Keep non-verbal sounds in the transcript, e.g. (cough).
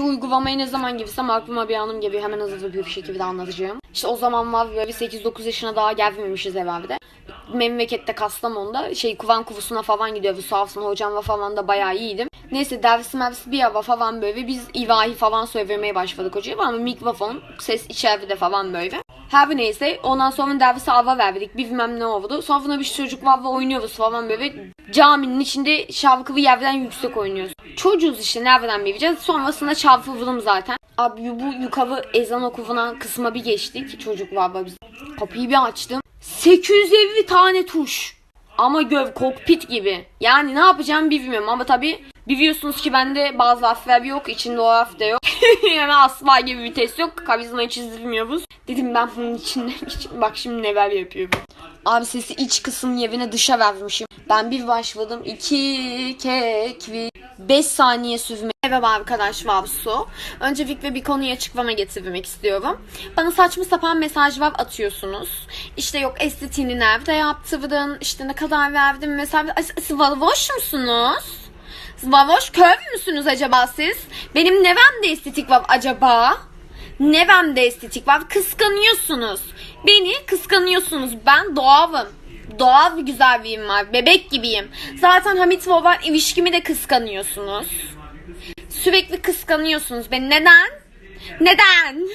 Şu uygulamayı ne zaman girsem aklıma bir anım geliyor. Hemen hızlı bir şekilde anlatacağım. İşte o zaman var böyle 8-9 yaşına daha gelmemişiz herhalde. Memlekette Kastamonu'da şey kuvan kuvusuna falan gidiyoruz. Sağ olsun hocamla falan da bayağı iyiydim. Neyse dersi mersi bir hava falan böyle biz ilahi falan söylemeye başladık hocaya ama mikrofon ses içeride falan böyle. Her neyse ondan sonra dersi ava verdik bilmem ne oldu. Sonra bir çocuk var ve oynuyoruz falan böyle. Caminin içinde şarkılı yerden yüksek oynuyoruz. Çocuğuz işte nereden bileceğiz. Sonrasında çarpıldım zaten. Abi bu yukarı ezan okunan kısma bir geçtik. Çocuk var biz. Kapıyı bir açtım. 850 tane tuş. Ama göv kokpit gibi. Yani ne yapacağım bilmiyorum ama tabi biliyorsunuz ki bende bazı harfler yok. içinde o harf de yok. (laughs) yani asla gibi vites yok. Karizmayı çizdirmiyoruz. Dedim ben bunun içinde (laughs) bak şimdi neler yapıyorum. Abi sesi iç kısım yerine dışa vermişim. Ben bir başladım. 2 kek 5 saniye süzme. Merhaba arkadaş Vavsu. Öncelikle bir konuya açıklama getirmek istiyorum. Bana saçma sapan mesajlar atıyorsunuz. İşte yok estetiğini nerede yaptırdın? İşte ne kadar verdin. Ay, Siz vavoş musunuz? Siz Vavoş kör müsünüz acaba siz? Benim nevemde estetik var acaba? Nevemde estetik var. Kıskanıyorsunuz. Beni kıskanıyorsunuz. Ben doğalım. Doğal bir güzelliğim var. Bebek gibiyim. Zaten Hamit olan ilişkimi de kıskanıyorsunuz. Sürekli kıskanıyorsunuz beni. Neden? Neden?